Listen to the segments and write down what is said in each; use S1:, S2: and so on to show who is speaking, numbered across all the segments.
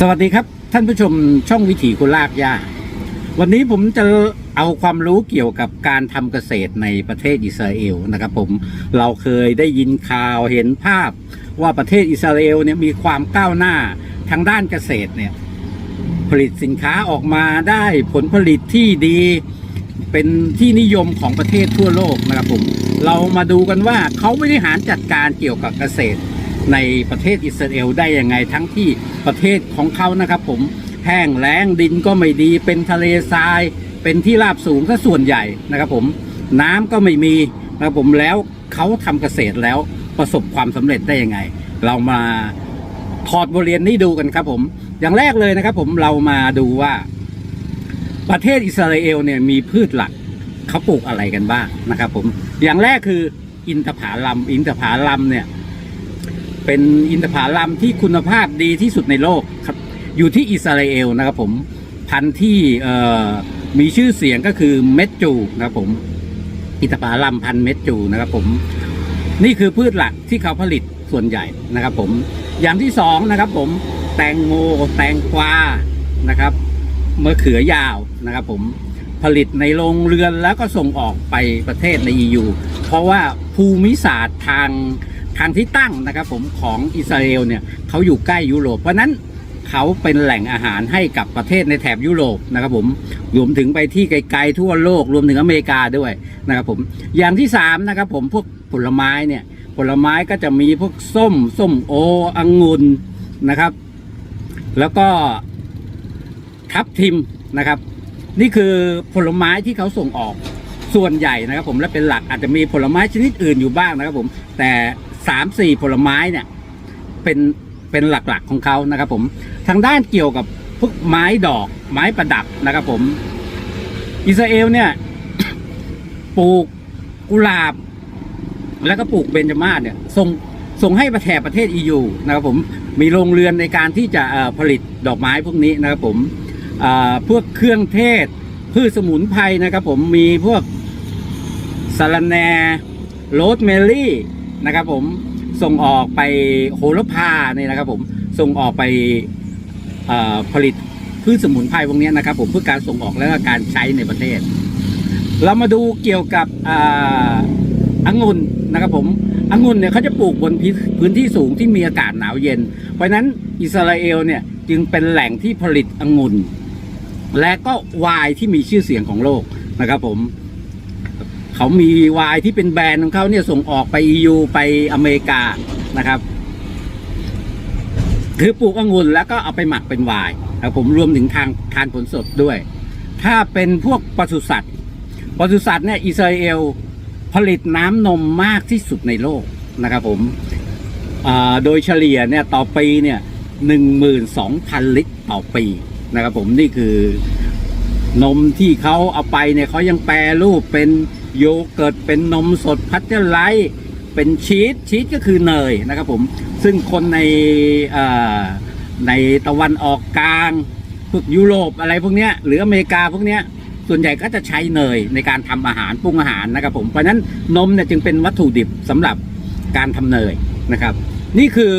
S1: สวัสดีครับ ท่านผู้ชมช่องวิถีกุลากยาวันนี้ผมจะเอาความรู้เกี่ยวกับการทำเกษตรในประเทศอิสราเอลนะครับผมเราเคยได้ยินข่าวเห็นภาพว่าประเทศอิสราเอลเนี่ยมีความก้าวหน้าทางด้านเกษตรเนี่ยผลิตสินค้าออกมาได้ผลผลิตที่ดีเป็นที่นิยมของประเทศทั่วโลกนะครับผมเรามาดูกันว่าเขาบริหารจัดการเกี่ยวกับเกษตร ในประเทศอิสราเอลได้ยังไงทั้งที่ประเทศของเขานะครับ ผมแห้งแล้งดินก็ไม่ดี เป็นทะเลทราย เป็นที่ราบสูงซะส่วนใหญ่นะครับ ผมน้ำก็ไม่มีนะครับผมแล้วเขาทำเกษตรแล้วประสบความสำเร็จได้ยังไง เรามาถอดบทเรียนนี้ดูกันครับ ผมอย่างแรกเลยนะครับ ผมเรามาดูว่า ประเทศอิสราเอลเนี่ยมีพืชหลักเขาปลูกอะไรกันบ้างนะครับ ผมอย่างแรกคืออินทผลัมอินทผลัมเนี่ย เป็นอินทผลัมที่คุณภาพดีที่สุดในโลกครับ อยู่ที่อิสราเอลนะครับผมพันธุ์ที่มีชื่อเสียงก็คือเม็ดจูนะครับผมอินทผลัมพันธุ์เม็ดจูนะครับผมนี่คือพืชหลักที่เขาผลิตส่วนใหญ่นะครับ ผมอย่างที่สองนะครับ ผมแตงโมแตงกวานะครับมะเขือยาวนะครับ ผมผลิตในโรงเรือนแล้วก็ส่งออกไปประเทศใน EU เพราะว่าภูมิศาสตร์ทาง ทางที่ตั้งนะครับผมของอิสราเอลเนี่ยเขาอยู่ใกล้ยุโรป เพราะนั้นเขาเป็นแหล่งอาหารให้กับประเทศในแถบยุโรปนะครับผมรวมถึงไปที่ไกลๆทั่วโลกรวมถึงอเมริกาด้วยนะครับผมอย่างที่สามนะครับผมพวกผลไม้เนี่ยผลไม้ก็จะมีพวกส้ม ส้มโอองุ่นนะครับ แล้วก็ทับทิมนะครับ นี่คือผลไม้ที่เขาส่งออกส่วนใหญ่นะครับผมและเป็นหลักอาจจะมีผลไม้ชนิดอื่นอยู่บ้างนะครับผมแต่ สามสี่ผลไม้เนี่ยเป็นเป็นหลักๆของเขานะครับผมทางด้านเกี่ยวกับพวกไม้ดอกไม้ประดับนะครับผม อิสราเอลเนี่ยปลูกกุหลาบ แล้วก็ปลูกเบญจมาศเนี่ยส่งส่งให้ประแถบประเทศ EU นะครับผมมีโรงเรือนในการที่จะผลิตดอกไม้พวกนี้นะครับผมอ่าพวกเครื่องเทศพืชสมุนไพรนะครับผมมีพวกสาระแหน่โรสเมลี่ นะครับผมส่งออกไปโหระพาเนี่ยนะครับผมส่งออกไปผลิตพืชสมุนไพรพวกนี้นะครับผมเพื่อการส่งออกและการใช้ในประเทศ เรามาดูเกี่ยวกับองุ่นนะครับผมองุ่นเนี่ยเขาจะปลูกบนพื้นที่สูงที่มีอากาศหนาวเย็น เพราะฉะนั้นอิสราเอลเนี่ยจึงเป็นแหล่งที่ผลิตองุ่นและก็ไวน์ที่มีชื่อเสียงของโลกนะครับผม เขามีไวน์ที่เป็นแบรนด์ของเขาเนี่ยส่งออกไป EU ไปอเมริกานะครับ คือปลูกองุ่นแล้วก็เอาไปหมักเป็นไวน์ครับผมรวมถึงทางทานผลสดด้วย ถ้าเป็นพวกปศุสัตว์ปศุสัตว์เนี่ยอิสราเอลผลิตน้ำนมมากที่สุดในโลกนะครับผมโดยเฉลี่ยเนี่ยต่อปีเนี่ยหนึ่งหมื่นสองพันลิตรต่อปีนะครับผมนี่คือนมที่เขาเอาไปเนี่ยเขายังแปรรูปเป็น โยเกิร์ตเป็นนมสดพัชเจอร์ไลท์เป็นชีสชีสก็คือเนยนะครับผมซึ่งคนในในตะวันออกกลางพวกยุโรปอะไรพวกเนี้ยหรืออเมริกาพวกเนี้ยส่วนใหญ่ก็จะใช้เนยในการทำอาหารปรุงอาหารนะครับผมเพราะฉะนั้นนมเนี่ยจึงเป็นวัตถุดิบสำหรับการทำเนยนะครับ นี่คือ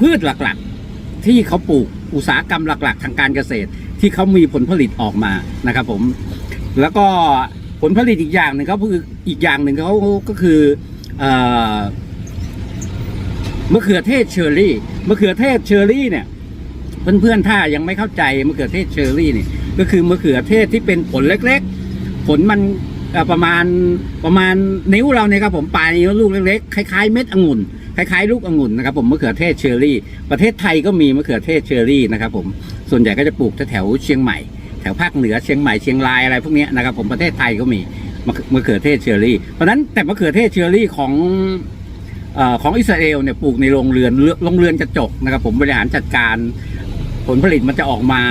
S1: พืชหลักๆ ที่เขาปลูกอุตสาหกรรมหลัก ๆ ทางการเกษตรที่เขามีผลผลิตออกมานะครับผมแล้วก็ ลผลิตอีกอย่างหนึ่งเขาคืออีกอย่างหนึ่งเขาก็คือเอ่อมะเขือเทศเชอร์รี่มะเขือเทศเชอร์รี่เนี่ยเพื่อนๆถ้ายังไม่เข้าใจมะเขือเทศเชอร์รี่เนี่ยก็คือมะเขือเทศที่เป็นผลเล็กๆ ผลมันประมาณประมาณนิ้วเราเนี่ยครับผมปลายนิ้วลูกเล็กๆคล้ายๆเม็ดองุ่นคล้ายๆลูกองุ่นนะครับผมมะเขือเทศเชอร์รี่ ประเทศไทยก็มีมะเขือเทศเชอร์รี่นะครับผมส่วนใหญ่ก็จะปลูกแถวเชียงใหม่ ถวภาคเหนือเชียงใหม่เชียงรายอะไรพวกนี้นะครับผมประเทศไทยก็มีมะเขือเทศเชอร์รี่ เพราะนั้นแต่มะเขือเทศเชอร์รี่ของอของอิสราเอลเนี่ยปลูกในโรงเรือนโรงเรือนกระจกนะครับผมบริหารจัดการผลผลิตมันจะออกมา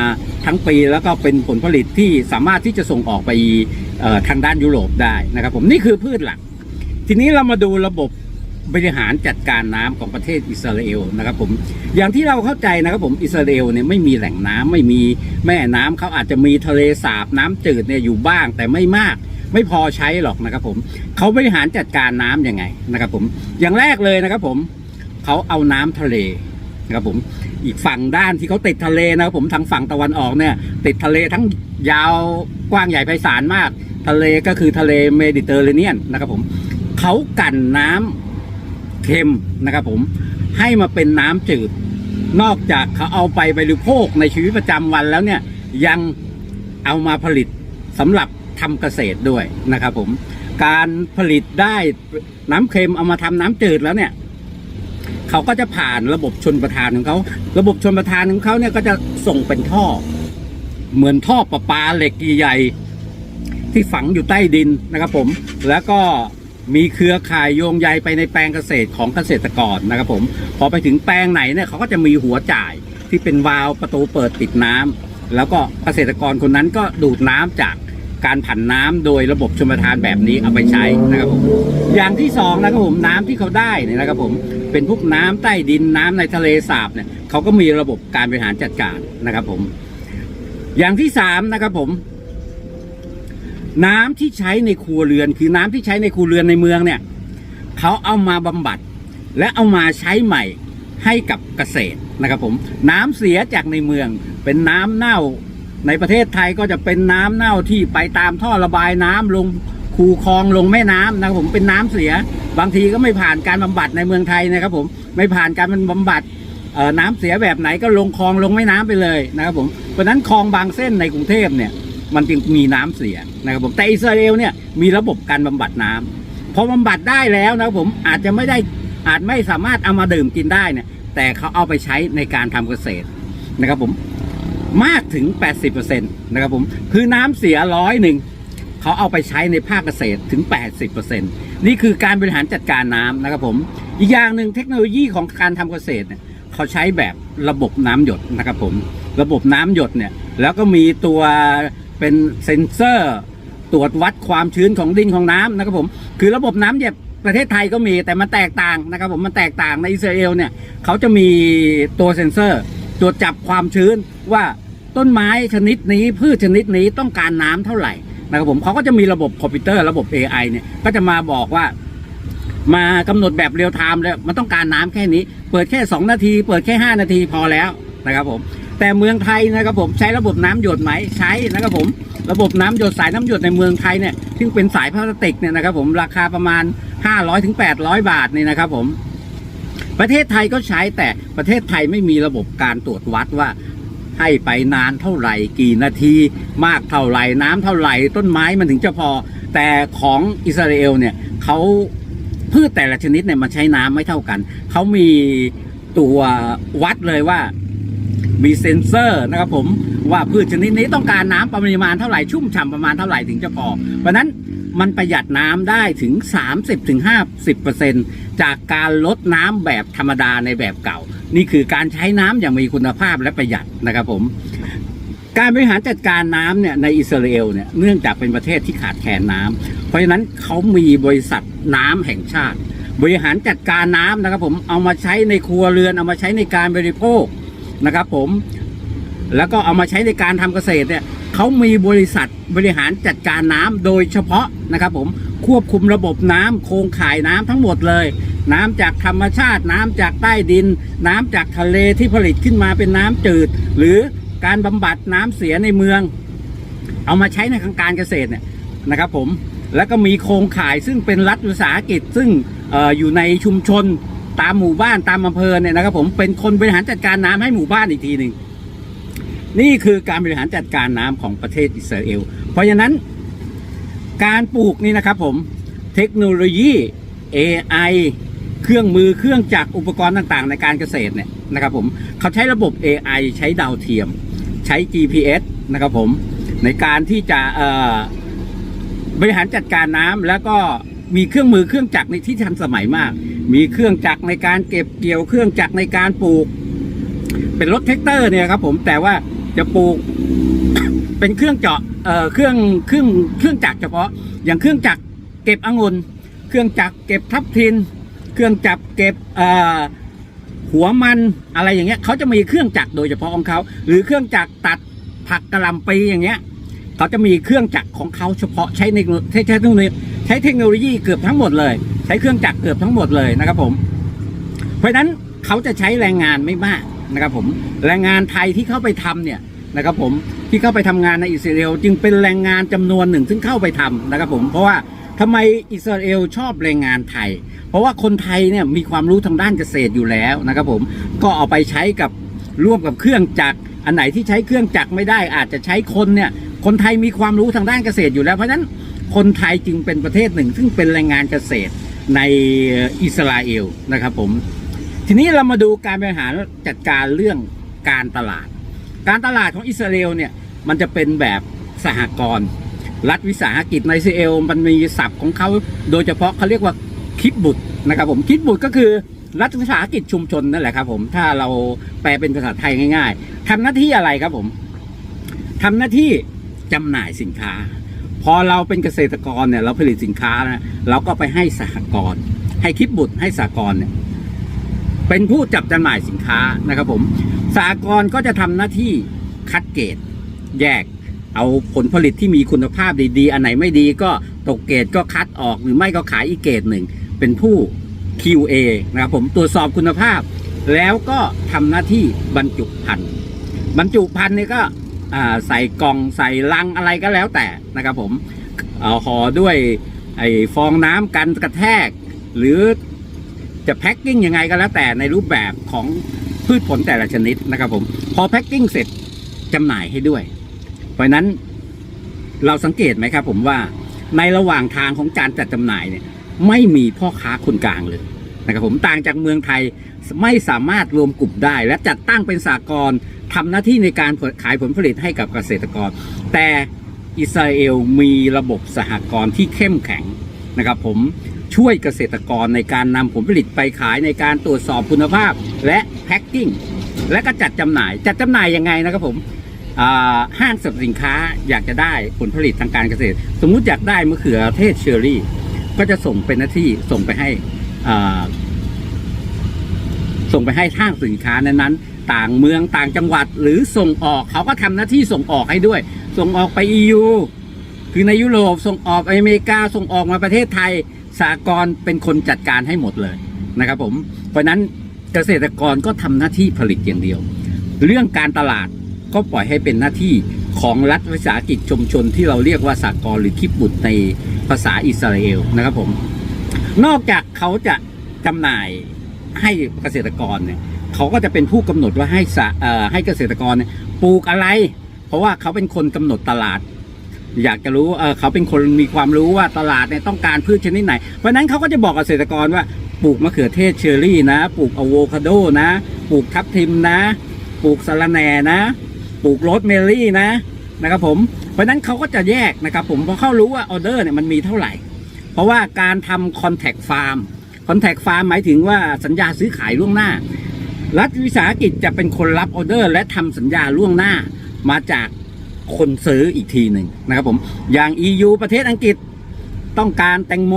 S1: ทั้งปีแล้วก็เป็นผลผลิตที่สามารถที่จะส่งออกไปทางด้านยุโรปได้นะครับผมนี่คือพืชหลัก ทีนี้เรามาดูระบบ บริหารจัดการน้ำของประเทศอิสราเอลนะครับผมอย่างที่เราเข้าใจนะครับผมอิสราเอลเนี่ยไม่มีแหล่งน้ำไม่มีแม่น้ำเขาอาจจะมีทะเลสาบน้ำจืดเนี่ยอยู่บ้างแต่ไม่มาก ไม่พอใช้หรอกนะครับผมเขาบริหารจัดการน้ำยังไงนะครับผมอย่างแรกเลยนะครับผมเขาเอาน้ำทะเลนะครับผมอีกฝั่งด้านที่เขาติดทะเลนะครับผมทางฝั่งตะวันออกเนี่ย ติดทะเลทั้งยาวกว้างใหญ่ไพศาลมาก ทะเลก็คือทะเลเมดิเตอร์เรเนียนนะครับผมเขากันน้ำ เค็มนะครับผมให้มาเป็นน้ำจืด นอกจากเขาเอาไปบริโภคในชีวิตประจำวันแล้วเนี่ยยังเอามาผลิตสำหรับทำเกษตรด้วยนะครับผมการผลิตได้น้ำเค็มเอามาทำน้ำจืดแล้วเนี่ยเขาก็จะผ่านระบบชนประทานของเขาระบบชนประทานของเขาเนี่ยก็จะส่งเป็นท่อ เหมือนท่อประปาเหล็กใหญ่ที่ฝังอยู่ใต้ดินนะครับผมแล้วก็ มีเครือข่ายโยงใยไปในแปลงเกษตรของเกษตรกรนะครับผม พอไปถึงแปลงไหนเนี่ยเขาก็จะมีหัวจ่ายที่เป็นวาล์วประตูเปิดปิดน้ำแล้วก็เกษตรกรคนนั้นก็ดูดน้ำจากการผันน้ำโดยระบบชลประทานแบบนี้เอาไปใช้นะครับผมอย่างที่สองนะครับผมน้ำที่เขาได้เนี่ยนะครับผมเป็นพวกน้ำใต้ดินน้ำในทะเลสาบเนี่ยเขาก็มีระบบการบริหารจัดการนะครับผมอย่างที่สามนะครับผม น้ำที่ใช้ในครัวเรือน คือน้ำที่ใช้ในครัวเรือนในเมืองเนี่ยเขาเอามาบำบัด และเอามาใช้ใหม่ให้กับเกษตรนะครับผม น้ำเสียจากในเมือง เป็นน้ำเน่าในประเทศไทยก็จะเป็นน้ำเน่าที่ไปตามท่อระบายน้ำลงคูคลองลงแม่น้ำนะครับผมเป็นน้ำเสีย บางทีก็ไม่ผ่านการบำบัดในเมืองไทยนะครับผมไม่ผ่านการบำบัดน้ำเสียแบบไหนก็ลงคลองลงแม่น้ำไปเลยนะครับผมเพราะฉะนั้นคลองบางเส้นในกรุงเทพเนี่ย มันจึงมีน้ำเสียนะครับผมแต่อิสราเอลเนี่ยมีระบบการบำบัดน้ำพอบำบัดได้แล้วนะครับผมอาจจะไม่ได้อาจไม่สามารถเอามาดื่มกินได้เนี่ยแต่เขาเอาไปใช้ในการทำเกษตรนะครับผมมากถึง 80%นะครับผมคือน้ำเสียร้อยหนึ่งเขาเอาไปใช้ในภาคเกษตรถึง 80%นี่คือการบริหารจัดการน้ำนะครับผมอีกอย่างหนึ่งเทคโนโลยีของการทำเกษตรเนี่ยเขาใช้แบบระบบน้ำหยดนะครับผมระบบน้ำหยดเนี่ยแล้วก็มีตัว เป็นเซ็นเซอร์ ตรวจวัดความชื้นของดินของน้ำนะครับผม คือระบบน้ำหยดประเทศไทยก็มีแต่มันแตกต่างนะครับผมมันแตกต่างในอิสราเอลเนี่ยเขาจะมีตัวเซ็นเซอร์ตรวจจับความชื้นว่าต้นไม้ชนิดนี้พืชชนิดนี้ต้องการน้ำเท่าไหร่นะครับผมเขาก็จะมีระบบคอมพิวเตอร์ระบบ AI เนี่ยก็จะมาบอกว่า มากำหนดแบบเรียลไทม์เลยมันต้องการน้ำแค่นี้ เปิดแค่ 2 นาที เปิดแค่ 5 นาทีพอแล้วนะครับผม แต่เมืองไทยนะครับผมใช้ระบบน้ำหยดไหมใช้นะครับผมระบบน้ำหยดสายน้ำหยดในเมืองไทยเนี่ยซึ่งเป็นสายพลาสติกเนี่ยนะครับผมราคาประมาณ 500ถึง800 บาทนี่นะครับผม ประเทศไทยก็ใช้แต่ประเทศไทยไม่มีระบบการตรวจวัดว่าให้ไปนานเท่าไหร่กี่นาที มากเท่าไหร่น้ำเท่าไหร่ต้นไม้มันถึงจะพอ แต่ของอิสราเอลเนี่ยเขาพืชแต่ละชนิดเนี่ยมันใช้น้ำไม่เท่ากันเขามีตัววัดเลยว่า มีเซ็นเซอร์นะครับผมว่าพืชชนิดนี้ต้องการน้ำปริมาณเท่าไหร่ชุ่มฉ่ำประมาณเท่าไหร่ถึงจะพอเพราะฉะนั้นมันประหยัดน้ำได้ถึง 30-50%จากการลดน้ำแบบธรรมดาในแบบเก่า นี่คือการใช้น้ำอย่างมีคุณภาพและประหยัดนะครับผมการบริหารจัดการน้ำเนี่ยในอิสราเอลเนี่ยเนื่องจากเป็นประเทศที่ขาดแคลนน้ำเพราะฉะนั้นเขามีบริษัทน้ำแห่งชาติ บริหารจัดการน้ำนะครับผมเอามาใช้ในครัวเรือนเอามาใช้ในการบริโภค นะครับผม แล้วก็เอามาใช้ในการทำเกษตรเนี่ยเขามีบริษัทบริหารจัดการน้ำโดยเฉพาะนะครับผมควบคุมระบบน้ำโครงข่ายน้ำทั้งหมดเลย น้ำจากธรรมชาติน้ำจากใต้ดิน น้ำจากทะเลที่ผลิตขึ้นมาเป็นน้ำจืด หรือการบำบัดน้ำเสียในเมือง เอามาใช้ในทางการเกษตรเนี่ยนะครับผมแล้วก็มีโครงข่ายซึ่งเป็นรัฐวิสาหกิจซึ่งอออยู่ในชุมชน ตามหมู่บ้านตามอำเภอเนี่ยนะครับผมเป็นคนบริหารจัดการน้ำให้หมู่บ้านอีกทีหนึ่งนี่คือการบริหารจัดการน้ำของประเทศอิสราเอล เพราะฉะนั้น การปลูกนี่นะครับผมเทคโนโลยี AI เครื่องมือเครื่องจักรอุปกรณ์ต่างๆ ในการเกษตรเนี่ยนะครับผมเขาใช้ระบบ AI ใช้ดาวเทียม ใช้ GPS นะครับผมในการที่จะบริหารจัดการน้ำแล้วก็มีเครื่องมือเครื่องจักรในที่ทันสมัยมาก มีเครื่องจักรในการเก็บเกี่ยวเครื่องจักรในการปลูก เป็นรถแท็กเตอร์เนี่ยครับ ผมแต่ว่าจะปลูก เป็นเครื่องเจาะเอ่อเครื่องเครื่องเครื่องจักรเฉพาะ อย่างเครื่องจักรเก็บองุ่นเครื่องจักรเก็บทับทิน เครื่องจักรเก็บเอ่อหัวมันอะไรอย่างเงี้ยเขาจะมีเครื่องจักรโดยเฉพาะของเขาหรือเครื่องจักรตัดผักกระหลำปีอย่างเงี้ยเขาจะมีเครื่องจักรของเขาเฉพาะใช้ในใช้ใช้เทคโนโลยี ใช้เทคโนโลยีเกือบทั้งหมดเลย ใช้เครื่องจักรเกือบทั้งหมดเลยนะครับผม เพราะฉะนั้นเขาจะใช้แรงงานไม่มากนะครับผมแรงงานไทยที่เข้าไปทำเนี่ยนะครับผมที่เข้าไปทำงานในอิสราเอลจึงเป็นแรงงานจำนวนหนึ่งซึ่งเข้าไปทำนะครับผมเพราะว่าทำไมอิสราเอลชอบแรงงานไทย เพราะว่าคนไทยเนี่ยมีความรู้ทางด้านเกษตรอยู่แล้วนะครับผมก็เอาไปใช้กับร่วมกับเครื่องจักรอันไหนที่ใช้เครื่องจักรไม่ได้อาจจะใช้คนเนี่ยคนไทยมีความรู้ทางด้านเกษตรอยู่แล้วเพราะฉะนั้น คนไทยจึงเป็นประเทศหนึ่ง ซึ่งเป็นแรงงานเกษตรในอิสราเอลนะครับผม ทีนี้เรามาดูการบริหารจัดการเรื่องการตลาด การตลาดของอิสราเอลเนี่ยมันจะเป็นแบบสหกรณ์รัฐวิสาหกิจในอิสราเอลมันมีศัพท์ของเขาโดยเฉพาะเขาเรียกว่าคิดบุตรนะครับผมคิดบุตรก็คือรัฐวิสาหกิจชุมชนนั่นแหละครับผมถ้าเราแปลเป็นภาษาไทยง่าย ๆทำหน้าที่อะไรครับผมทำหน้าที่จำหน่ายสินค้า พอเราเป็นเกษตรกรเนี่ยเราผลิตสินค้านะเราก็ไปให้สหกรณ์ให้คิดบุตรให้สหกรณ์เนี่ยเป็นผู้จับจำหน่ายสินค้านะครับผมสากลก็จะทำหน้าที่คัดเกรดแยก เอาผลผลิตที่มีคุณภาพดีๆ อันไหนไม่ดีก็ตกเกรดก็คัดออกหรือไม่ก็ขายอีกเกรดหนึ่งเป็นผู้ QA นะครับผมตรวจสอบคุณภาพ แล้วก็ทำหน้าที่บรรจุภัณฑ์บรรจุภัณฑ์เนี่ยก็ ใส่กล่องใส่ลังอะไรก็แล้วแต่นะครับผมห่อด้วยไอ้ฟองน้ำกันกระแทก หรือจะแพ็คกิ้งยังไงก็แล้วแต่ในรูปแบบของพืชผลแต่ละชนิดนะครับผม พอแพ็คกิ้งเสร็จจำหน่ายให้ด้วย เพราะฉะนั้นเราสังเกตไหมครับผมว่าในระหว่างทางของการจัดจำหน่ายเนี่ยไม่มีพ่อค้าคนกลางเลยนะครับผมต่างจากเมืองไทยไม่สามารถรวมกลุ่มได้ และจัดตั้งเป็นสากล ทำหน้าที่ในการขายผลผลิตให้กับเกษตรกร แต่อิสราเอลมีระบบสหกรณ์ที่เข้มแข็งนะครับผมช่วยเกษตรกรในการนำผลผลิตไปขายในการตรวจสอบคุณภาพและแพ็คกิ้งและก็จัดจำหน่าย จัดจำหน่ายยังไงนะครับผมห้างสรรพสินค้าอยากจะได้ผลผลิตทางการเกษตร สมมุติอยากได้มะเขือเทศเชอรี่ ก็จะส่งเป็นหน้าที่ส่งไปให้ส่งไปให้ห้างสินค้านั้นๆ ต่างเมืองต่างจังหวัดหรือส่งออกเขาก็ทำหน้าที่ส่งออกให้ด้วย ส่งออกไป EU คือในยุโรปส่งออกอเมริกาส่งออกมาประเทศไทยสากลเป็นคนจัดการให้หมดเลยนะครับผมเพราะฉะนั้นเกษตรกรก็ทำหน้าที่ผลิตอย่างเดียว เรื่องการตลาดก็ปล่อยให้เป็นหน้าที่ของรัฐวิสาหกิจชุมชนที่เราเรียกว่าสากลหรือคิบบุตรในภาษาอิสราเอลนะครับผมนอกจากเขาจะจำหน่ายให้เกษตรกรเนี่ย เขาก็จะเป็นผู้กำหนดว่าให้สะให้เกษตรกรปลูกอะไร เพราะว่าเขาเป็นคนกำหนดตลาด อยากจะรู้เขาเป็นคนมีความรู้ว่าตลาดเนี่ยต้องการพืชชนิดไหน เพราะนั้นเขาก็จะบอกเกษตรกรว่าปลูกมะเขือเทศเชอรี่นะ ปลูกอะโวคาโดนะ ปลูกทับทิมนะ ปลูกสะระแหน่นะ ปลูกโรสเมลี่นะนะครับผม เพราะฉะนั้นเขาก็จะแยกนะครับผมเพราะเขารู้ว่าออเดอร์เนี่ยมันมีเท่าไหร่ เพราะว่าการทำคอนแทคฟาร์มคอนแทคฟาร์มหมายถึงว่าสัญญาซื้อขายล่วงหน้า รัฐวิสาหกิจจะเป็นคนรับออเดอร์ และทำสัญญาล่วงหน้ามาจากคนซื้ออีกทีหนึ่งนะครับผมอย่าง EU ประเทศอังกฤษต้องการแตงโม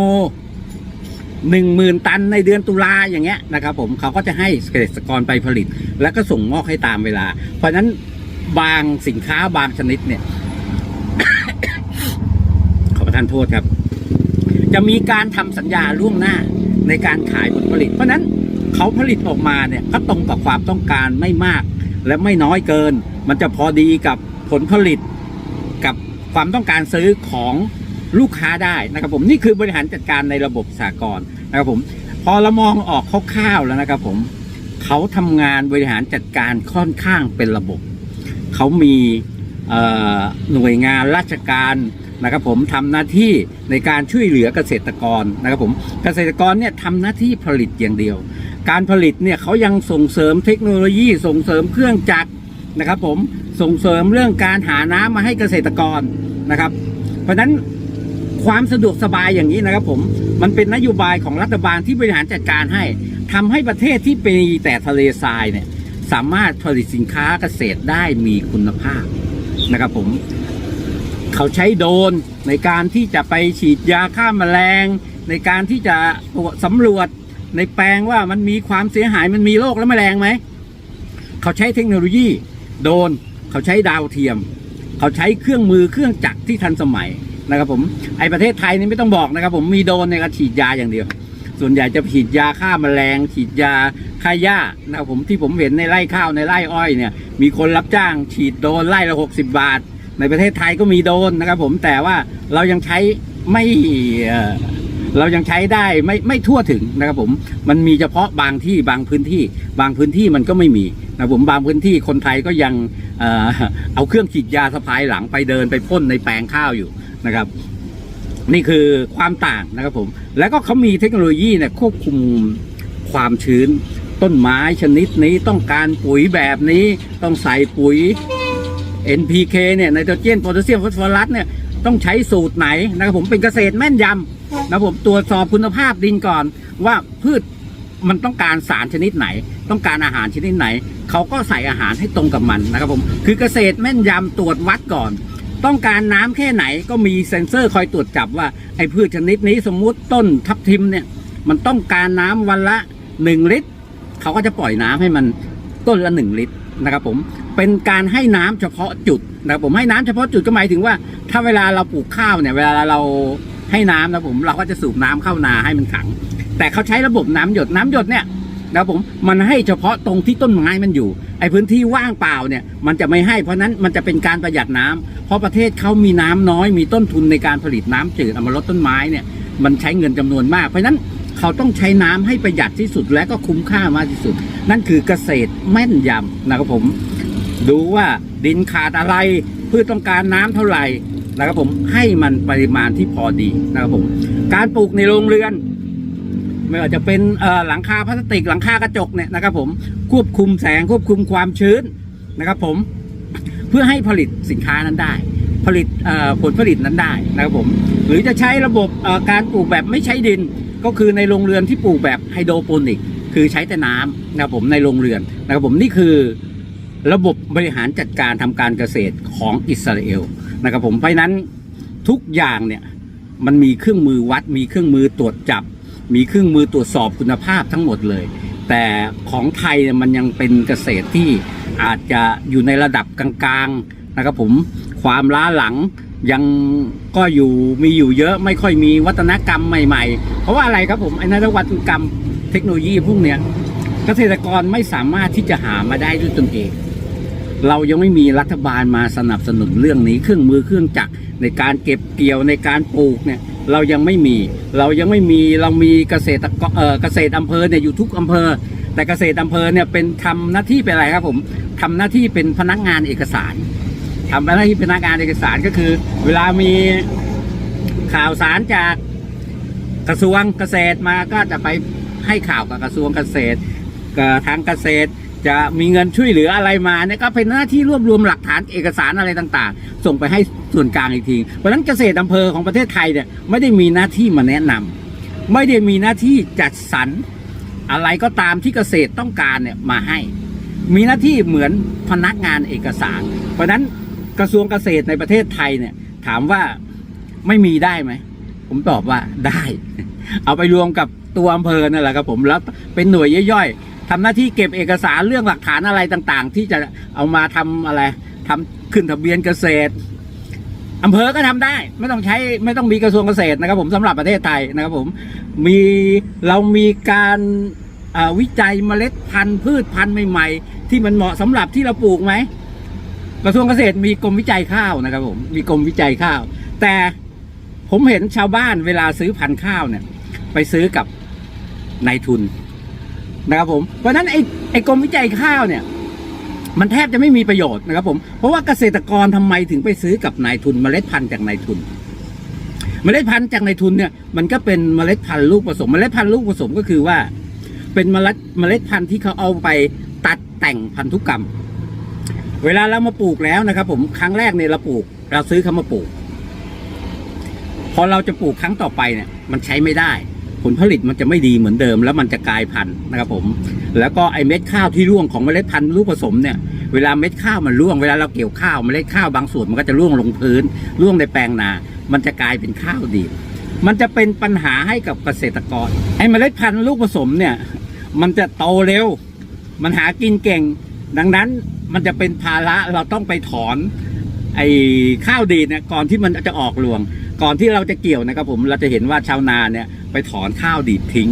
S1: หนึ่งหมื่นตันในเดือนตุลาอย่างเงี้ยนะครับผมเขาก็จะให้เกษตรกรไปผลิต แล้วก็ส่งมอบให้ตามเวลา เพราะนั้นบางสินค้าบางชนิดเนี่ย ขอประทานโทษครับ จะมีการทำสัญญาล่วงหน้าในการขายผลผลิต เพราะนั้น เขาผลิตออกมาเนี่ยก็ตรงกับความต้องการไม่มาก และไม่น้อยเกิน มันจะพอดีกับผลผลิตกับความต้องการซื้อของลูกค้าได้นะครับผมนี่คือบริหารจัดการในระบบสากลนะครับผมพอเรามองออกคร่าวๆแล้วนะครับผมเขาทำงานบริหารจัดการค่อนข้างเป็นระบบ เขามีหน่วยงานราชการนะครับผมทำหน้าที่ในการช่วยเหลือเกษตรกรนะครับผมเกษตรกรเนี่ยทำหน้าที่ผลิตอย่างเดียว การผลิตเนี่ยเขายังส่งเสริมเทคโนโลยีส่งเสริมเครื่องจักรนะครับ ผมส่งเสริมเรื่องการหาน้ำมาให้เกษตรกรนะครับ เพราะฉะนั้นความสะดวกสบายอย่างนี้นะครับ ผมมันเป็นนโยบายของรัฐบาลที่บริหารจัดการให้ทำให้ประเทศที่เป็นแต่ทะเลทรายเนี่ยสามารถผลิตสินค้าเกษตรได้มีคุณภาพนะครับ ผมเขาใช้โดรนในการที่จะไปฉีดยาฆ่าแมลง ในการที่จะตรวจสำรวจ ในแปลงว่ามันมีความเสียหายมันมีโรคและแมลงไหม เขาใช้เทคโนโลยี โดนเขาใช้ดาวเทียม เขาใช้เครื่องมือเครื่องจักรที่ทันสมัยนะครับผมไอประเทศไทยนี่ไม่ต้องบอกนะครับ ผมมีโดนในการฉีดยาอย่างเดียว ส่วนใหญ่จะฉีดยาฆ่าแมลง ฉีดยาฆ่าหญ้านะครับผมที่ผมเห็นในไร่ข้าวในไร่อ้อยเนี่ย มีคนรับจ้าง ฉีดโดนไร่ละหกสิบาท ในประเทศไทยก็มีโดนนะครับผมแต่ว่าเรายังใช้ไม่ เรายังใช้ได้ไม่ไม่ทั่วถึงนะครับผมมันมีเฉพาะบางที่บางพื้นที่ บางพื้นที่มันก็ไม่มีนะครับผมบางพื้นที่คนไทยก็ยังเออเอาเครื่องฉีดยาสะพายหลังไปเดินไปพ่นในแปลงข้าวอยู่นะครับนี่คือความต่างนะครับผม แล้วก็เขามีเทคโนโลยีเนี่ยควบคุมความชื้น ต้นไม้ชนิดนี้ต้องการปุ๋ยแบบนี้ต้องใส่ปุ๋ย NPK เนี่ยไนโตรเจนโพแทสเซียมฟอสฟอรัสเนี่ยต้องใช้สูตรไหนนะครับผมเป็นเกษตรแม่นยำ นะครับผมตรวจสอบคุณภาพดินก่อนว่าพืชมันต้องการสารชนิดไหน ต้องการอาหารชนิดไหน เขาก็ใส่อาหารให้ตรงกับมันนะครับผมคือเกษตรแม่นยำตรวจวัดก่อน ต้องการน้ำแค่ไหนก็มีเซ็นเซอร์คอยตรวจจับว่าไอ้พืชชนิดนี้สมมุติต้นทับทิมเนี่ยมันต้องการน้ำวันละหนึ่งลิตร เขาก็จะปล่อยน้ำให้มันต้นละหนึ่งลิตรนะครับผมเป็นการให้น้ำเฉพาะจุดนะครับผมให้น้ำเฉพาะจุดก็หมายถึงว่า ถ้าเวลาเราปลูกข้าวเนี่ยเวลาเรา ให้น้ำนะผม เราก็จะสูบน้ำเข้านาให้มันขัง แต่เขาใช้ระบบน้ำหยดน้ำหยดเนี่ยนะผมมันให้เฉพาะตรงที่ต้นไม้มันอยู่ ไอ้พื้นที่ว่างเปล่าเนี่ย มันจะไม่ให้เพราะนั้นมันจะเป็นการประหยัดน้ำเพราะประเทศเขามีน้ำน้อย มีต้นทุนในการผลิตน้ำจืดเอามาลดต้นไม้เนี่ยมันใช้เงินจำนวนมาก เพราะฉะนั้นเขาต้องใช้น้ำให้ประหยัดที่สุดและก็คุ้มค่ามากที่สุด นั่นคือเกษตรแม่นยำนะครับผม ดูว่าดินขาดอะไรพืชต้องการน้ำเท่าไหร่ นะครับผมให้มันปริมาณที่พอดีนะครับผม การปลูกในโรงเรือน ไม่ว่าจะเป็นหลังคาพลาสติกหลังคากระจกเนี่ยนะครับผมควบคุมแสงควบคุมความชื้นนะครับผมเพื่อให้ผลิตสินค้านั้นได้ ผลิตผลผลิตนั้นได้นะครับผม หรือจะใช้ระบบการปลูกแบบไม่ใช้ดิน ก็คือในโรงเรือนที่ปลูกแบบไฮโดรโปนิก คือใช้แต่น้ำนะครับผมในโรงเรือนนะครับผมนี่คือระบบบริหารจัดการทำการเกษตรของอิสราเอล นะครับผมเพราะนั้นทุกอย่างเนี่ยมันมีเครื่องมือวัด มีเครื่องมือตรวจจับ มีเครื่องมือตรวจสอบคุณภาพทั้งหมดเลย แต่ของไทยเนี่ยมันยังเป็นเกษตรที่อาจจะอยู่ในระดับกลางๆนะครับผมความล้าหลังยังก็อยู่มีอยู่เยอะไม่ค่อยมีวัฒนกรรมใหม่ ๆ เพราะว่าอะไรครับผมไอ้นวัตกรรมเทคโนโลยีพวกเนี้ยเกษตรกรไม่สามารถที่จะหามาได้ด้วยตนเอง เรายังไม่มีรัฐบาลมาสนับสนุนเรื่องนี้เครื่องมือเครื่องจักรในการเก็บเกี่ยวในการปลูกเนี่ยเรายังไม่มี เรายังไม่มีเรามีเกษตรกเอ่อเกษตรอำเภอเนี่ยอยู่ทุกอำเภอ แต่เกษตรอำเภอเนี่ยเป็นทำหน้าที่เป็นอะไรครับผมทำหน้าที่เป็นพนักงานเอกสารทำหน้าที่เป็นพนักงานเอกสารก็คือ เวลามีข่าวสารจากกระทรวงเกษตรมาก็จะไปให้ข่าวกับกระทรวงเกษตรกับทางเกษตร จะมีเงินช่วยเหลืออะไรมาเนี่ยก็เป็นหน้าที่รวบรวมหลักฐานเอกสารอะไรต่างๆ ส่งไปให้ส่วนกลางอีกที เพราะฉะนั้นเกษตรอำเภอของประเทศไทยเนี่ยไม่ได้มีหน้าที่มาแนะนำไม่ได้มีหน้าที่จัดสรรอะไรก็ตามที่เกษตรต้องการเนี่ยมาให้ มีหน้าที่เหมือนพนักงานเอกสาร เพราะฉะนั้นกระทรวงเกษตรในประเทศไทยเนี่ยถามว่าไม่มีได้ไหม ผมตอบว่าได้ เอาไปรวมกับตัวอำเภอนั่นแหละครับผมแล้วเป็นหน่วยย่อยๆ ทำหน้าที่เก็บเอกสารเรื่องหลักฐานอะไรต่างๆ ที่จะเอามาทำอะไรทำขึ้นทะเบียนเกษตรอำเภอก็ทำได้ ไม่ต้องใช้ไม่ต้องมีกระทรวงเกษตรนะครับผมสำหรับประเทศไทยนะครับผมมีเรามีการวิจัยเมล็ดพันธุ์พืชพันธุ์ใหม่ๆ ที่มันเหมาะสำหรับที่เราปลูกไหมกระทรวงเกษตรมีกรมวิจัยข้าวนะครับผมมีกรมวิจัยข้าว แต่ผมเห็นชาวบ้านเวลาซื้อพันธุ์ข้าวเนี่ย ไปซื้อกับนายทุน นะครับผมเพราะนั้นไอ้ไอ้กรมวิจัยข้าวเนี่ย มันแทบจะไม่มีประโยชน์นะครับ ผมเพราะว่าเกษตรกรทำไมถึงไปซื้อกับนายทุนเมล็ดพันธุ์จากนายทุน เมล็ดพันธุ์จากนายทุนเนี่ยมันก็เป็นเมล็ดพันธุ์ลูกผสม เมล็ดพันธุ์ลูกผสมก็คือว่า เป็นเมล็ดเมล็ดพันธุ์ที่เขาเอาไปตัดแต่งพันธุกรรม เวลาเรามาปลูกแล้วนะครับ ผมครั้งแรกเนี่ยเราปลูก เราซื้อเขามาปลูก พอเราจะปลูกครั้งต่อไปเนี่ย มันใช้ไม่ได้ ผลผลิตมันจะไม่ดีเหมือนเดิม แล้วมันจะกลายพันธุ์นะครับผม แล้วก็ไอเม็ดข้าวที่ร่วงของเมล็ดพันธุ์ลูกผสมเนี่ยเวลาเม็ดข้าวมันร่วงเวลาเราเกี่ยวข้าวเมล็ดข้าวบางส่วนมันก็จะร่วงลงพื้น ร่วงในแปลงนา มันจะกลายเป็นข้าวดีบมันจะเป็นปัญหาให้กับเกษตรกรไอเมล็ดพันธุ์ลูกผสมเนี่ย มันจะโตเร็ว มันหากินเก่ง ดังนั้นมันจะเป็นภาระเราต้องไปถอน ไอ้ข้าวดีเนี่ยก่อนที่มันจะออกรวง ก่อนที่เราจะเกี่ยวนะครับผมเราจะเห็นว่าชาวนาเนี่ยไปถอนข้าวดีทิ้ง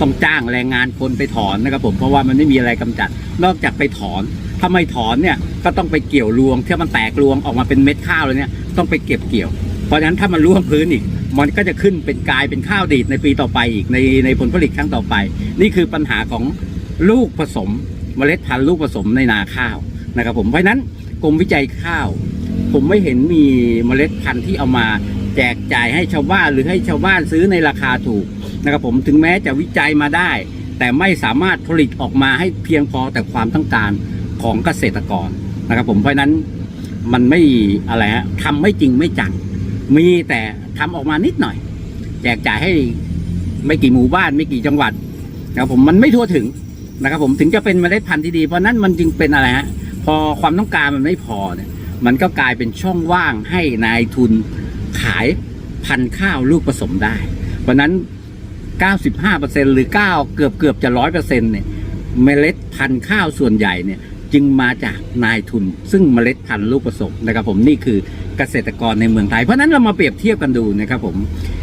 S1: ต้องจ้างแรงงานคนไปถอนนะครับผมเพราะว่ามันไม่มีอะไรกำจัด นอกจากไปถอนถ้าไม่ถอนเนี่ยก็ต้องไปเกี่ยวรวงที่มันแตกรวงออกมาเป็นเม็ดข้าวเลยเนี่ยต้องไปเก็บเกี่ยว เพราะฉะนั้นถ้ามันร่วงพื้นอีก มันก็จะขึ้นเป็นกลายเป็นข้าวดีดในปีต่อไปอีกในในผลผลิตครั้งต่อไป นี่คือปัญหาของลูกผสมเมล็ดพันธุ์ลูกผสมในนาข้าวนะครับผมเพราะฉะนั้นกรมวิจัยข้าว ผมไม่เห็นมีเมล็ดพันธุ์ที่เอามาแจกจ่ายให้ชาวบ้านหรือให้ชาวบ้านซื้อในราคาถูกนะครับผมถึงแม้จะวิจัยมาได้ แต่ไม่สามารถผลิตออกมาให้เพียงพอแต่ความต้องการของเกษตรกรนะครับผมเพราะนั้นมันไม่อะไรฮะทำไม่จริงไม่จังมีแต่ทำออกมานิดหน่อย แจกจ่ายให้ไม่กี่หมู่บ้านไม่กี่จังหวัดนะครับผมมันไม่ทั่วถึงนะครับผมถึงจะเป็นเมล็ดพันธุ์ที่ดีเพราะนั้นมันจึงเป็นอะไรฮะพอความต้องการมันไม่พอเนี่ย มันก็กลายเป็นช่องว่างให้นายทุนขายพันข้าวลูกผสมได้ เพราะนั้น 95%หรือ 9 เกือบเกือบจะ 100%เนี่ยเมล็ดพันธุ์ข้าวส่วนใหญ่เนี่ยจึงมาจากนายทุน ซึ่งเมล็ดพันธุ์ลูกผสมนะครับผมนี่คือเกษตรกรในเมืองไทย เพราะฉะนั้นเรามาเปรียบเทียบกันดูนะครับผม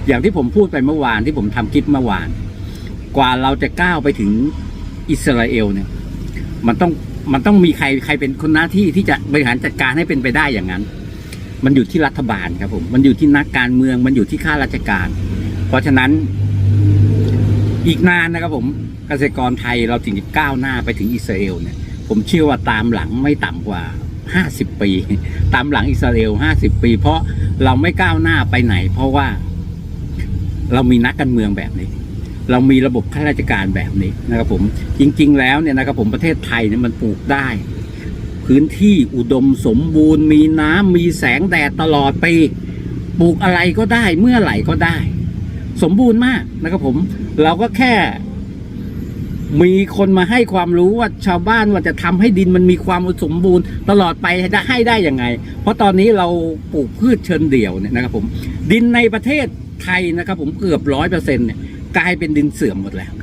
S1: อย่างที่ผมพูดไปเมื่อวานที่ผมทำคลิปเมื่อวาน กว่าเราจะก้าวไปถึงอิสราเอลเนี่ยมันต้อง มันต้องมีใครใครเป็นคนหน้าที่ที่จะบริหารจัดการให้เป็นไปได้อย่างนั้น มันอยู่ที่รัฐบาลครับผมมันอยู่ที่นักการเมือง มันอยู่ที่ข้าราชการ เพราะฉะนั้น อีกนานนะครับผมเกษตรกรไทยเราถึงจะก้าวหน้าไปถึงอิสราเอลเนี่ย ผมเชื่อว่าตามหลังไม่ต่ำกว่า50ปี ตามหลังอิสราเอล50ปี เพราะเราไม่ก้าวหน้าไปไหน เพราะว่าเรามีนักการเมืองแบบนี้ เรามีระบบข้าราชการแบบนี้นะครับผมจริง ๆ แล้วเนี่ยนะครับผมประเทศไทยเนี่ยมันปลูกได้ พื้นที่อุดมสมบูรณ์ มีน้ำมีแสงแดดตลอดปีปลูกอะไรก็ได้เมื่อไหร่ก็ได้ สมบูรณ์มากนะครับผม เราก็แค่ มีคนมาให้ความรู้ว่าชาวบ้านว่าจะทำให้ดินมันมีความสมบูรณ์ ตลอดไปจะให้ได้ยังไง เพราะตอนนี้เราปลูกพืชเชิญเดี่ยวเนี่ยนะครับผม ดินในประเทศไทยนะครับผมเกือบร้อยเปอร์เซ็นต์เนี่ย กลายเป็นดินเสื่อมหมดแล้ว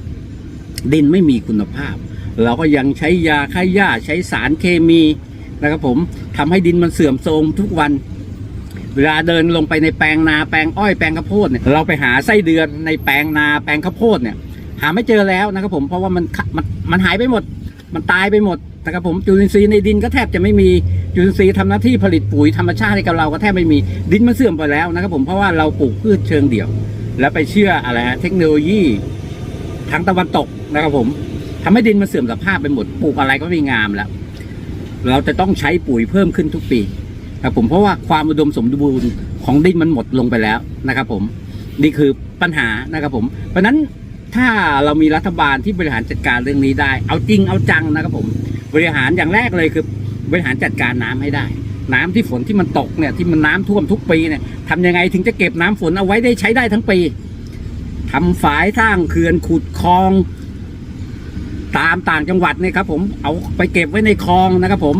S1: ดินไม่มีคุณภาพ เราก็ยังใช้ยาฆ่าหญ้าใช้สารเคมีนะครับผมทำให้ดินมันเสื่อมโทรมทุกวัน เวลาเดินลงไปในแปลงนาแปลงอ้อยแปลงข้าวโพดเนี่ยเราไปหาไส้เดือนในแปลงนาแปลงข้าวโพดเนี่ย หาไม่เจอแล้วนะครับผมเพราะว่ามันมันมันหายไปหมด มันตายไปหมดนะครับผมจุลินทรีย์ในดินก็แทบจะไม่มีจุลินทรีย์ทำหน้าที่ผลิตปุ๋ยธรรมชาติให้กับเราก็แทบไม่มีดินมันเสื่อมไปแล้วนะครับผมเพราะว่าเราปลูกพืชเชิงเดี่ยว แล้วไปเชื่ออะไรฮะเทคโนโลยีทางตะวันตกนะครับผมทำให้ดินมันเสื่อมสภาพไปหมดปลูกอะไรก็ไม่งามแล้ว เราจะต้องใช้ปุ๋ยเพิ่มขึ้นทุกปีครับผมเพราะว่าความอุดมสมบูรณ์ของดินมันหมดลงไปแล้วนะครับ ผมนี่คือปัญหานะครับผม เพราะฉะนั้นถ้าเรามีรัฐบาลที่บริหารจัดการเรื่องนี้ได้ เอาจริงเอาจังนะครับผม บริหารอย่างแรกเลยคือ บริหารจัดการน้ำให้ได้ น้ำที่ฝนที่มันตกเนี่ยที่มันน้ำท่วมทุกปีเนี่ยทำยังไงถึงจะเก็บน้ำฝนเอาไว้ได้ใช้ได้ทั้งปีทำฝายสร้างเขื่อนขุดคลอง ตามต่างจังหวัดเนี่ยครับ ผมเอาไปเก็บไว้ในคลองนะครับ ผม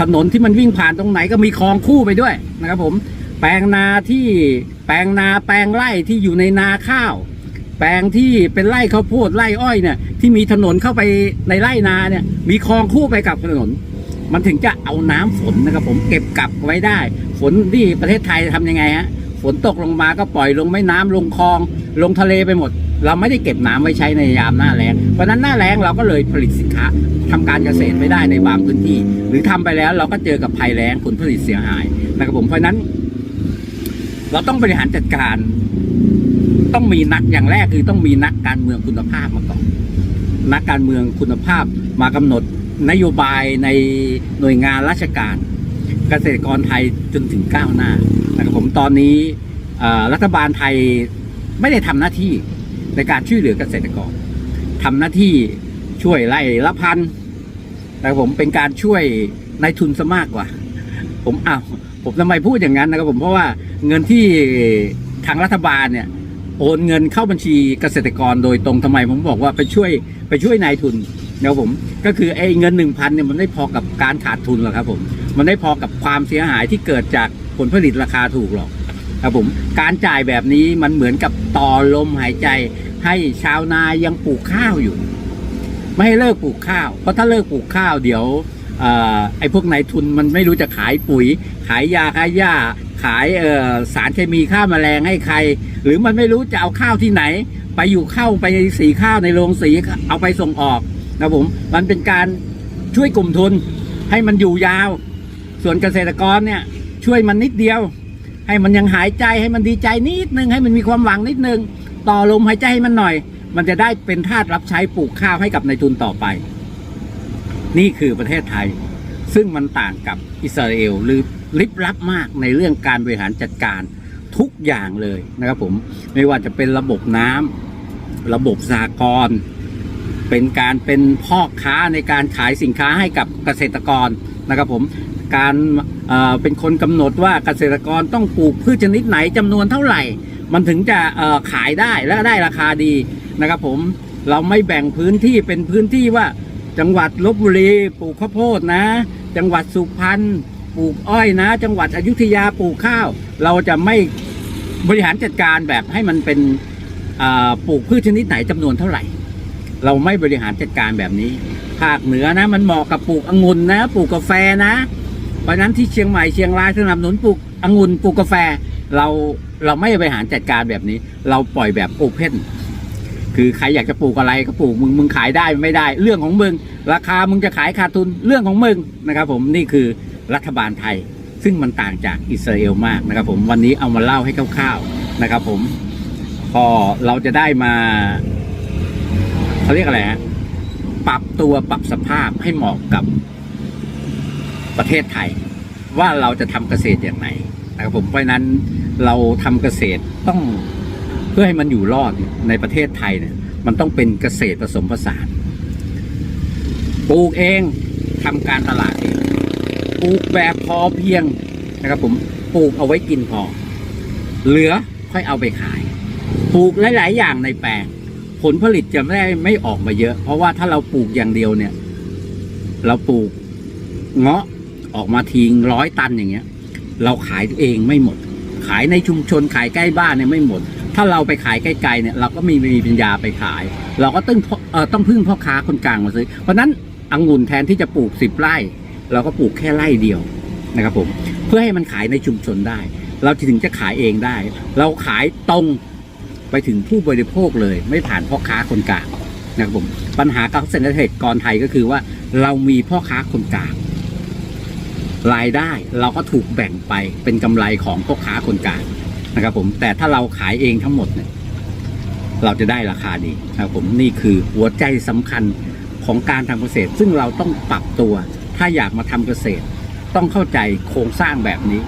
S1: ถนนที่มันวิ่งผ่านตรงไหนก็มีคลองคู่ไปด้วยนะครับ ผม แปลงนาที่แปลงนาแปลงไร่ที่อยู่ในนาข้าว แปลงที่เป็นไร่ข้าวโพดไร่อ้อยเนี่ยที่มีถนนเข้าไปในไร่นาเนี่ย มีคลองคู่ไปกับถนน มันถึงจะเอาน้ำฝนนะครับ ผมเก็บกลับไว้ได้ ฝนที่ประเทศไทยทำยังไงฮะฝนตกลงมาก็ปล่อยลงแม่น้ำลงคลอง ลงทะเลไปหมด เราไม่ได้เก็บน้ำไว้ใช้ในยามหน้าแล้งเพราะนั้นหน้าแล้งเราก็เลยผลิตสินค้าทำการเกษตรไม่ได้ในบางพื้นที่ หรือทำไปแล้วเราก็เจอกับภัยแล้งผลผลิตเสียหายนะครับผมเพราะฉะนั้น เราต้องบริหารจัดการ ต้องมีนักอย่างแรกคือต้องมีนักการเมืองคุณภาพมาก่อนนักการเมืองคุณภาพมากำหนด นโยบายในหน่วยงานราชการเกษตรกรไทยจนถึงก้าวหน้านะครับผมตอนนี้รัฐบาลไทยไม่ได้ทำหน้าที่ในการช่วยเหลือเกษตรกรทำหน้าที่ช่วยไล่ละพันนะครับผมเป็นการช่วยนายทุนซะมากกว่า ผมอ้าวผมทำไมพูดอย่างนั้นนะครับผมเพราะว่าเงินที่ทางรัฐบาลเนี่ยโอนเงินเข้าบัญชีเกษตรกรโดยตรงทำไมผมบอกว่าไปช่วยไปช่วยนายทุน นะครับผมก็คือไอ้เงินหนึ่งพันเนี่ยมันไม่พอกับการขาดทุนหรอกครับผมมันไม่พอกับความเสียหายที่เกิดจากผลผลิตราคาถูกหรอกครับผมการจ่ายแบบนี้มันเหมือนกับต่อลมหายใจให้ชาวนายังปลูกข้าวอยู่ ไม่ให้เลิกปลูกข้าว เพราะถ้าเลิกปลูกข้าวเดี๋ยวออไอ้พวกนายทุนมันไม่รู้จะขายปุ๋ย ขายยาขายหญ้าขายเสารเคมีฆ่าแมลงให้ใคร หรือมันไม่รู้จะเอาข้าวที่ไหน ไปอยู่เข้าไปสีข้าวในโรงสีเอาไปส่งออก นะผมมันเป็นการช่วยกลุ่มทุน ให้มันอยู่ยาว ส่วนเกษตรกรเนี่ย ช่วยมันนิดเดียว ให้มันยังหายใจให้มันดีใจนิดนึง ให้มันมีความหวังนิดนึง ต่อลมหายใจให้มันหน่อย มันจะได้เป็นทาสรับใช้ปลูกข้าวให้กับนายทุนต่อไป นี่คือประเทศไทย ซึ่งมันต่างกับอิสราเอลหรือลิบลับมากในเรื่องการบริหารจัดการทุกอย่างเลยนะครับผมไม่ว่าจะเป็นระบบน้ำระบบสากร เป็นการเป็นพ่อค้าในการขายสินค้าให้กับเกษตรกรนะครับผมการเเป็นคนกำหนดว่าเกษตรกรต้องปลูกพืชชนิดไหนจำนวนเท่าไหร่ มันถึงจะขายได้และได้ราคาดีนะครับผมเราไม่แบ่งพื้นที่เป็นพื้นที่ว่า จังหวัดลบบุรีปลูกข้าวโพดนะ จังหวัดสุพรรณปลูกอ้อยนะ จังหวัดอยุธยาปลูกข้าว เราจะไม่บริหารจัดการแบบให้มันเป็นปลูกพืชชนิดไหนจำนวนเท่าไหร่ เราไม่บริหารจัดการแบบนี้ ภาคเหนือนะ มันเหมาะกับปลูกองุ่นนะ ปลูกกาแฟนะ เพราะนั้นที่เชียงใหม่เชียงรายสนับสนุนปลูกองุ่นปลูกกาแฟ เราเราไม่บริหารจัดการแบบนี้ เราปล่อยแบบโอเพนคือใครอยากจะปลูกอะไรก็ปลูกมึงมึงขายได้ไม่ได้ เรื่องของมึง ราคามึงจะขายขาดทุนเรื่องของมึงนะครับ ผมนี่คือรัฐบาลไทย ซึ่งมันต่างจากอิสราเอลมากนะครับ ผมวันนี้เอามาเล่าให้คร่าวๆนะครับ ผมพอเราจะได้มา เขาเรียกอะไรฮะปรับตัวปรับสภาพให้เหมาะกับประเทศไทย ว่าเราจะทำเกษตรอย่างไรนะครับผมเพราะนั้นเราทำเกษตรต้องเพื่อให้มันอยู่รอดในประเทศไทยเนี่ย มันต้องเป็นเกษตรผสมผสานปลูกเองทำการตลาดเองปลูกแบบพอเพียงนะครับผมปลูกเอาไว้กินพอ เหลือค่อยเอาไปขาย ปลูกหลาย ๆ อย่างในแปลง ผลผลิตจะไม่ได้ไม่ออกมาเยอะ เพราะว่าถ้าเราปลูกอย่างเดียวเนี่ย เราปลูกเงาะออกมาทิ้งร้อยตันอย่างเงี้ย เราขายเองไม่หมด ขายในชุมชนขายใกล้บ้านเนี่ยไม่หมด ถ้าเราไปขายไกลๆเนี่ย เราก็มีมีปัญญาไปขาย เราก็ต้องเอ่อต้องพึ่งพ่อค้าคนกลางมาซื้อ เพราะฉะนั้นองุ่นแทนที่จะปลูกสิบไร่ เราก็ปลูกแค่ไร่เดียวนะครับผมเพื่อให้มันขายในชุมชนได้ เราถึงจะขายเองได้ เราขายตรง ไปถึงผู้บริโภคเลย ไม่ผ่านพ่อค้าคนกลางนะครับผมปัญหาการเกษตรกรไทยก็คือว่า เรามีพ่อค้าคนกลางรายได้เราก็ถูกแบ่งไปเป็นกำไรของพ่อค้าคนกลางนะครับผมแต่ถ้าเราขายเองทั้งหมดเนี่ยเราจะได้ราคาดีนะครับผมนี่คือหัวใจสำคัญของการทำเกษตร ซึ่งเราต้องปรับตัว ถ้าอยากมาทำเกษตร ต้องเข้าใจโครงสร้างแบบนี้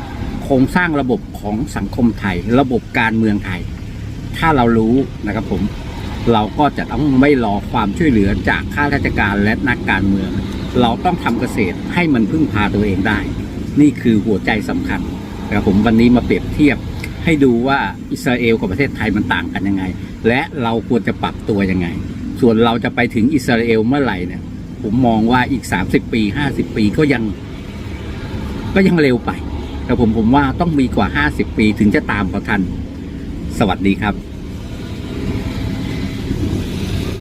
S1: โครงสร้างระบบของสังคมไทย ระบบการเมืองไทย ถ้าเรารู้นะครับผมเราก็จะต้องไม่รอความช่วยเหลือจากข้าราชการและนักการเมือง เราต้องทำเกษตรให้มันพึ่งพาตัวเองได้ นี่คือหัวใจสำคัญนะครับผมวันนี้มาเปรียบเทียบให้ดูว่าอิสราเอลกับประเทศไทยมันต่างกันยังไง และเราควรจะปรับตัวยังไง ส่วนเราจะไปถึงอิสราเอลเมื่อไหร่เนี่ย ผมมองว่าอีก 30 ปี 50 ปีก็ยัง ก็ยังเร็วไป แต่ผมผมว่าต้องมีกว่า 50 ปีถึงจะตามเขาทัน สวัสดีครับ